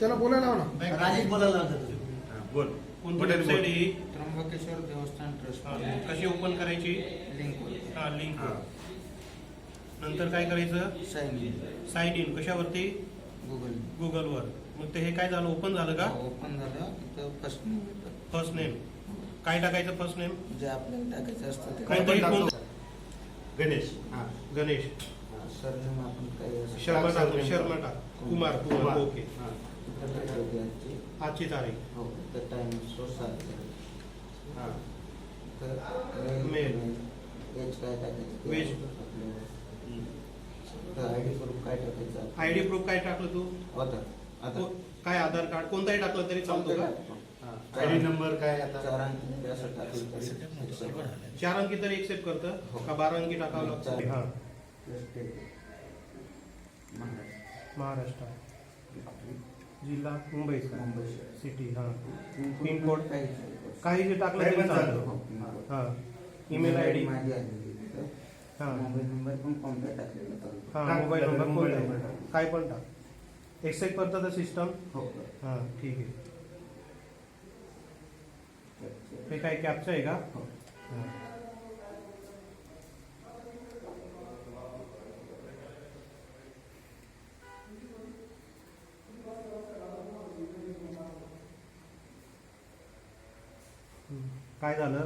त्याला बोलायला राजेश बोलायला बोल. त्र्यंबकेश्वर देवस्थान ट्रस्ट कशी ओपन करायची? लिंक हा लिंक नंतर काय करायचं? साईन इन साईन इन कशावरती? गुगल गुगलवर मग ते हे काय झालं? ओपन झालं का? ओपन झालं. फर्स्ट नेम फर्स्ट नेम काय टाकायचं फर्स्ट नेम जे आपल्याला टाकायचं असतं ते काय पण तरी टाकतो. कोण- गणेश हा गणेश सरनेम आपण काही असं शर्मा टाक. शर्मा टाक कुमार कुमार कुमार. ओके हा. ठेवली आजची. आजची तारीख हो तर टाइम सोसार हा. तर. मेल एज काय टाकायचं ते Veg. आपल्याला. तर आय डी प्रूफ काय टाकायचं आय डी प्रूफ काय टाकलं तू होता आता को- काय आधार कार्ड कोणताही टाकलं तरी चालतो का. आयडी नंबर काय आता? चार अंकी तरी accept. चार अंकी. तरी एक्सेप्ट करतं. हो. का बारा अंकी टाकावं लागतं. हा. महाराष्ट्र. महाराष्ट्र. जिल्हा मुंबई मुंबई सिटी हा. पिनकोड काही काही जे टाकलं तरी चालतं. हो. हा. Email I D. हा. मोबाईल नंबर पण कॉम्प्युटर टाकलेला हा मोबाईल नंबर. काय पण टाक. एक्सेप्ट करतं तर सिस्टम हो. हा ठीक आहे. हे काय कॅपचं आहे का? हो. हा. काय झालं?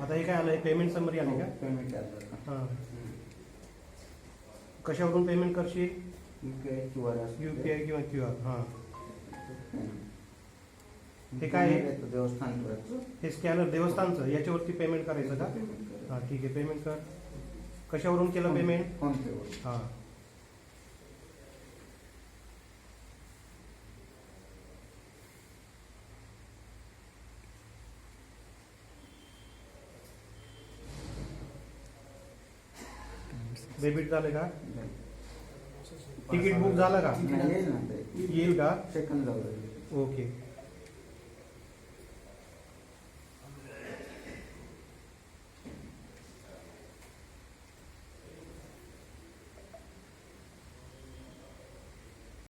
आता हे काय आलं? पेमेंट समरी आली का? पेमेंट हां. कशावरून पेमेंट करशील? युपीआय क्यू आर असतं. यू पी आय किंवा क्यू आर हां. ते ते काय आहे? देवस्थान. हे स्कॅनर देवस्थानचं याच्यावरती पेमेंट करायचं का. हां ठीक आहे पेमेंट कर कशावरून केलं पेमेंट पेवर हां डेबिट झालं का तिकीट बुक झालं का नाही, येईल ना ते. येईल का सेकंद जाऊ. ओके